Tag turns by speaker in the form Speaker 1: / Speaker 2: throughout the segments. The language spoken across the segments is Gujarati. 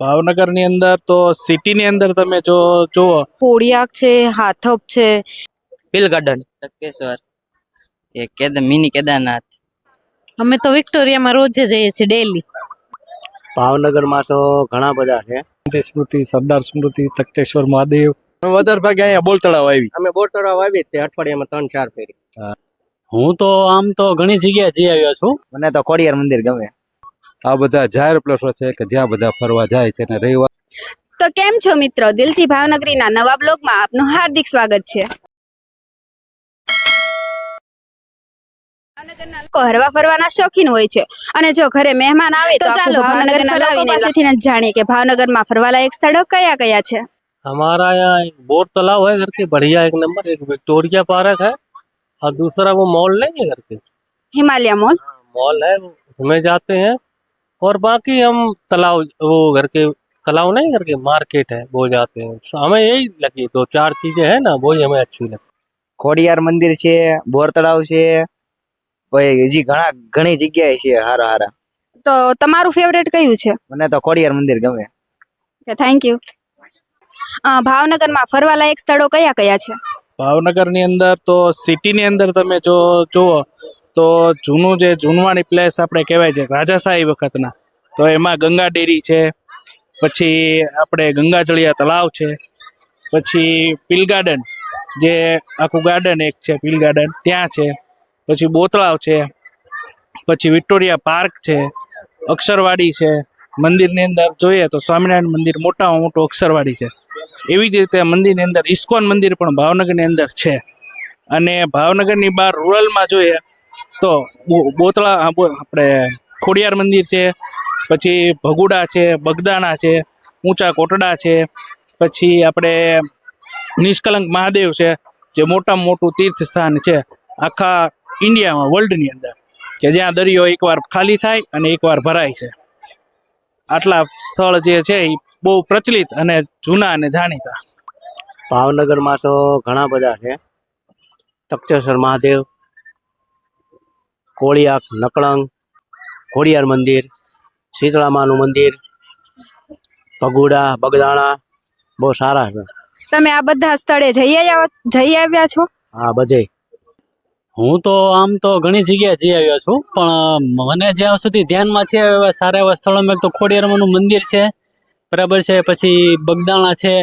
Speaker 1: ભાવનગરની અંદર તો સિટીની અંદર તમે જો જુઓ.
Speaker 2: કોડિયાક છે હાથપ છે.
Speaker 3: Hill garden ટકેશ્વર. એ કેદ મિની કેદારનાથ.
Speaker 4: અમે તો વિક્ટોરિયામાં રોજ જઈએ છીએ ડેલી.
Speaker 5: ભાવનગરમાં તો ઘણા બધા છે.
Speaker 1: સ્મૃતિ સરદાર સ્મૃતિ તખ્તેશ્વર મહાદેવ.
Speaker 6: વધારે ભાગે અહીંયા બોલ તળાવ આવી.
Speaker 5: અમે બોલ તળાવ આવી તે અઠવાડિયામાં ત્રણ ચાર ફેરી.
Speaker 7: હું તો આમ તો ઘણી જગ્યાએ જઈ આવ્યો છું.
Speaker 3: મને તો કોડિયાર મંદિર ગમે.
Speaker 8: આ બધા જાહેર પ્લેસો છે કે જ્યાં બધા ફરવા જાય છે અને રવિવાર
Speaker 2: તો કેમ છો મિત્રો દિલથી ભાવનગરીના નવા બ્લોગમાં આપનું હાર્દિક સ્વાગત છે ભાવનગરના લોકો હરવા ફરવાના શોખીન હોય છે અને જો ઘરે મહેમાન આવે તો ચાલો ભાવનગરના લોકો પાસેથી જ જાણીએ કે ભાવનગરમાં ફરવાલાયક સ્થળો કયા કયા છે
Speaker 7: हमारा यहाँ एक बोर तालाब है घर के बढ़िया एक नंबर एक विक्टोरिया पार्क है और दूसरा वो मॉल नहीं है घर के
Speaker 2: હિમાલયા મોલ
Speaker 7: मॉल है वो घूमे जाते हैं और बाकी हम तालाब वो घर के तालाब नहीं घर के मार्केट है वो जाते हैं So, हमें यही लगी दो चार चीजें है ना वही हमें अच्छी लगी
Speaker 3: ખોડિયાર મંદિર છે બોર તળાવ છે પછી હજી ઘણા ઘણી જગ્યાએ છે હારા હારા
Speaker 2: તો તમારું ફેવરેટ કયું છે
Speaker 3: મને તો ખોડિયાર મંદિર ગમે
Speaker 2: થેન્ક યુ ભાવનગરમાં ફરવાલાયક સ્થળો કયા કયા છે
Speaker 1: ભાવનગરની અંદર તો સિટીની અંદર તમે જો જુઓ તો જૂનું જે જૂનવાણી પ્લેસ આપણે કહેવાય છે રાજાશાહી વખતના, તો એમાં ગંગા ડેરી છે, પછી આપણે ગંગાજળિયા તળાવ છે, પછી પીલ ગાર્ડન, જે આખું ગાર્ડન એક છે, પીલ ગાર્ડન, ત્યાં છે, પછી બોતળાવ છે, પછી વિક્ટોરિયા પાર્ક છે, અક્ષરવાડી છે, મંદિરની અંદર જોઈએ તો સ્વામિનારાયણ મંદિર મોટામાં મોટું અક્ષરવાડી છે. એવી જ રીતે મંદિરની અંદર ઇસ્કોન મંદિર પણ ભાવનગરની અંદર છે. અને ભાવનગરની બહાર રૂરલમાં જોઈએ તો બોતળા આપણે ખોડિયાર મંદિર છે, પછી ભગુડા છે, બગદાણા છે, ઊંચા કોટડા છે, પછી આપણે નિષ્કલંક મહાદેવ છે, જે મોટામાં મોટું તીર્થ સ્થાન છે, આખા ઇન્ડિયામાં, વર્લ્ડની અંદર, કે જ્યાં દરિયો એકવાર ખાલી થાય અને એકવાર ભરાય છે. આટલા સ્થળ જે છે એ બહુ પ્રચલિત અને જૂના અને જાણીતા.
Speaker 5: ભાવનગરમાં તો ઘણા બધા છે. તક્ષેશ્વર મહાદેવ કોળિયાક નકળંગ ખોડિયાર મંદિર શીતળામાનું મંદિર પગુડા બગદાણા બહુ સારા છે.
Speaker 2: તમે આ બધા સ્થળે જઈ આવ્યા જઈ આવ્યા છો?
Speaker 5: હા બધે.
Speaker 7: હું તો આમ તો ઘણી જગ્યાએ જઈ આવ્યો છું પણ મને જ્યાં સુધી ધ્યાનમાં છે એવા સારા એવા સ્થળો મેં તો ખોડિયારમાંનું મંદિર છે બરાબર છે પછી બગદાણા છે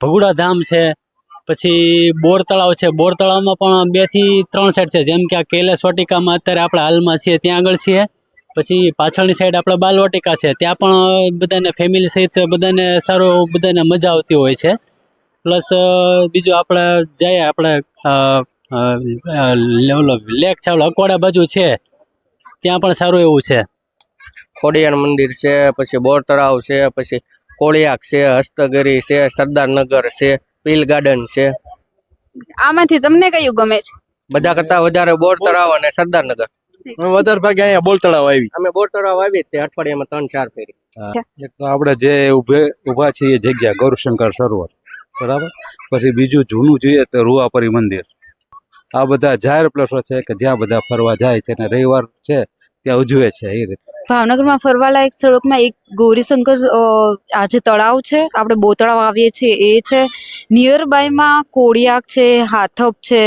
Speaker 7: ભગુડા ધામ છે પછી બોર તળાવ છે. બોર તળાવમાં પણ બેથી ત્રણ સાઈડ છે. જેમ કે આ કૈલાસ વાટિકામાં અત્યારે આપણે હાલમાં છીએ, ત્યાં આગળ છીએ. પછી પાછળની સાઈડ આપણે બાલવાટિકા છે. ત્યાં પણ બધાને ફેમિલી સહિત બધાને સારું બધાને મજા આવતી હોય છે. પ્લસ બીજું આપણે જઈએ, આપણે લેક છે. અકોડા બાજુ છે. ત્યાં પણ સારું એવું છે.
Speaker 5: ખોડિયાર મંદિર છે, પછી બોર તળાવ છે, પછી કોળિયાક છે, હસ્તગીરી છે, સરદારનગર છે પીલ ગાર્ડન છે.
Speaker 2: આમાંથી તમને કયું ગમે છે?
Speaker 5: બધા કરતા વધારે બોર તળાવ અને સરદારનગર.
Speaker 6: વધારે ભાગે અહીંયા બોર તળાવ આવી.
Speaker 5: અમે બોર તળાવ આવી તે અઠવાડિયામાં ત્રણ ચાર ફેરી.
Speaker 8: તો આપણે જે ઉભે ઊભા છીએ જગ્યા ગૌરશંકર સરોવર. બરાબર? પછી બીજું જૂનું જોઈએ તો રૂવાપરી મંદિર. આ બધા જાહેર પ્લેસો છે કે જ્યાં બધા ફરવા જાય છે અને રવિવાર છે ત્યાં ઉજવે છે એ રીતે.
Speaker 2: ભાવનગરમાં ફરવાલાયક સ્થળોમાં એક ગૌરીશંકર આ જે તળાવ છે આપણે બોતળાવ આવીએ છીએ એ છે. નિયર બાયમાં કોડિયાક છે હાથપ છે.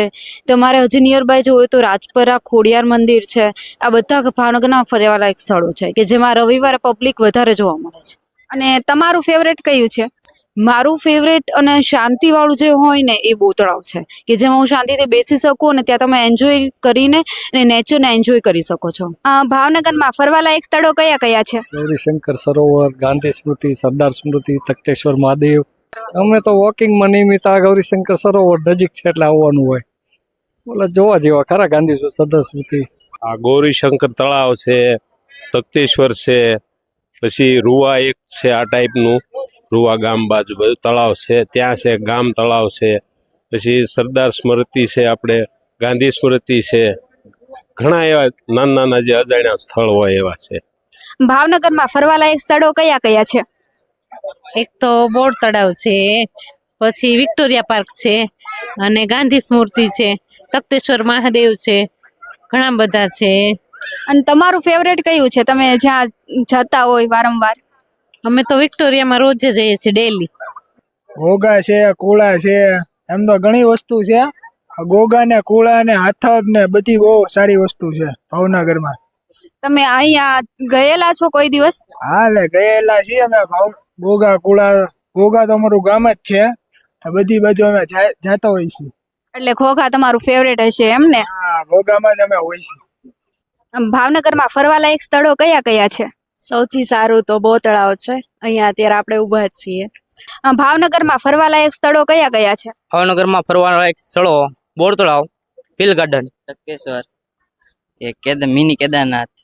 Speaker 2: તમારે હજી નિયર બાય જોવું તો રાજપરા ખોડિયાર મંદિર છે. આ બધા ભાવનગરના ફરવાલાયક સ્થળો છે કે જેમાં રવિવારે પબ્લિક વધારે જોવા મળે છે. અને તમારું ફેવરેટ કયું છે? મારું ફેવરેટ અને શાંતિવાળું જે હોય ને એ બોતળાવ છે. કે જેમાં હું શાંતિથી બેસી શકું અને ત્યાં તમે એન્જોય કરીને અને નેચરને એન્જોય કરી શકો છો. ભાવનગરમાં ફરવાલાયક સ્થળો કયા કયા છે?
Speaker 1: ગૌરીશંકર સરોવર ગાંધી સ્મૃતિ સરદાર સ્મૃતિ તખતેશ્વર મહાદેવ. અમે તો વોકિંગમાં નિયમિત આ ગૌરીશંકર સરોવર નજીક છે એટલે આવવાનું હોય. બોલે જોવા જેવા ખરા ગાંધી સરદાર સ્મૃતિ.
Speaker 9: આ ગૌરીશંકર તળાવ છે તખતેશ્વર છે પછી રૂવા એક છે આ ટાઈપનું રૂવા ગામ બાજુ બધું તળાવ છે ત્યાં છે ગામ તળાવ છે. પછી સરદાર સ્મૃતિ છે આપણે ગાંધી સ્મૃતિ છે. ઘણા એવા નાના નાના જે અજાણ્યા સ્થળ હોય એવા છે.
Speaker 2: ભાવનગરમાં ફરવાલાયક સ્થળો કયા કયા છે?
Speaker 4: એક તો બોર તળાવ છે પછી વિક્ટોરિયા પાર્ક છે અને ગાંધી સ્મૃતિ છે તખતેશ્વર મહાદેવ છે ઘણા બધા છે.
Speaker 2: અને તમારું ફેવરેટ કયું છે? તમે જ્યાં જતા હોય વારંવાર?
Speaker 4: અમે તો વિક્ટોરિયામાં રોજ જઈએ છીએ ડેલી
Speaker 10: ઘોઘા છે કુળા છે એમ તો ઘણી વસ્તુ છે. આ ઘોઘા ને કુળા ને હાથબ ને બધી બહુ સારી વસ્તુ છે ભાવનગરમાં.
Speaker 11: તમે અહીંયા ગયેલા છો કોઈ દિવસ?
Speaker 10: હા લે ગયેલા છીએ અમે ભાવ ઘોઘા કુળા ઘોઘા તો અમારું ગામ જ છે. આ બધી બાજુ અમે જા- જાતા હોય છીએ.
Speaker 11: એટલે ઘોઘા તમારું ફેવરેટ હશે એમ ને?
Speaker 10: હા ઘોઘામાં જ અમે હોય છીએ.
Speaker 11: આમ ભાવનગરમાં ફરવાલાયક સ્થળો કયા કયા છે?
Speaker 2: સૌથી સારું તો બહુ તળાવ છે. અહીંયા અત્યારે આપણે ઊભા જ છીએ.
Speaker 11: આમ ભાવનગરમાં ફરવાલાયક સ્થળો કયા કયા છે?
Speaker 1: ભાવનગરમાં ફરવાના એક સ્થળો બોર તળાવ હિલ ગાર્ડન.
Speaker 3: ટકેશ્વર એ કેદ મિની કેદારનાથ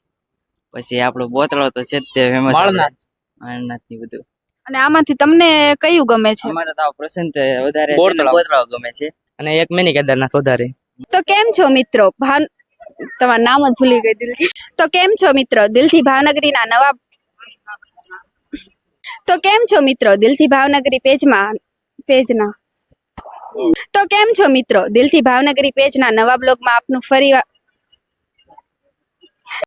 Speaker 3: પછી આપણો બોતળો તો છે જ તે ફેમસ
Speaker 1: માળનાથ.
Speaker 3: માળનાથની બધું.
Speaker 11: અને આમાંથી તમને કયું ગમે છે?
Speaker 3: અમારે તો આ તે વધારે
Speaker 1: બોર તળાવ.
Speaker 3: ગમે છે.
Speaker 1: અને એક મિની કેદારનાથ વધારે.
Speaker 11: તો કેમ છો મિત્રો? ભાન તમારું નામ જ ભૂલી ગઈ દિલથી. તો કેમ છો મિત્રો? દિલથી ભાવનગરીના નવા તો કેમ છો મિત્રો? દિલથી ભાવનગરી પેજમાં પેજના. તો કેમ છો મિત્રો? દિલથી ભાવનગરી પેજના નવા બ્લોગમાં આપનું ફરી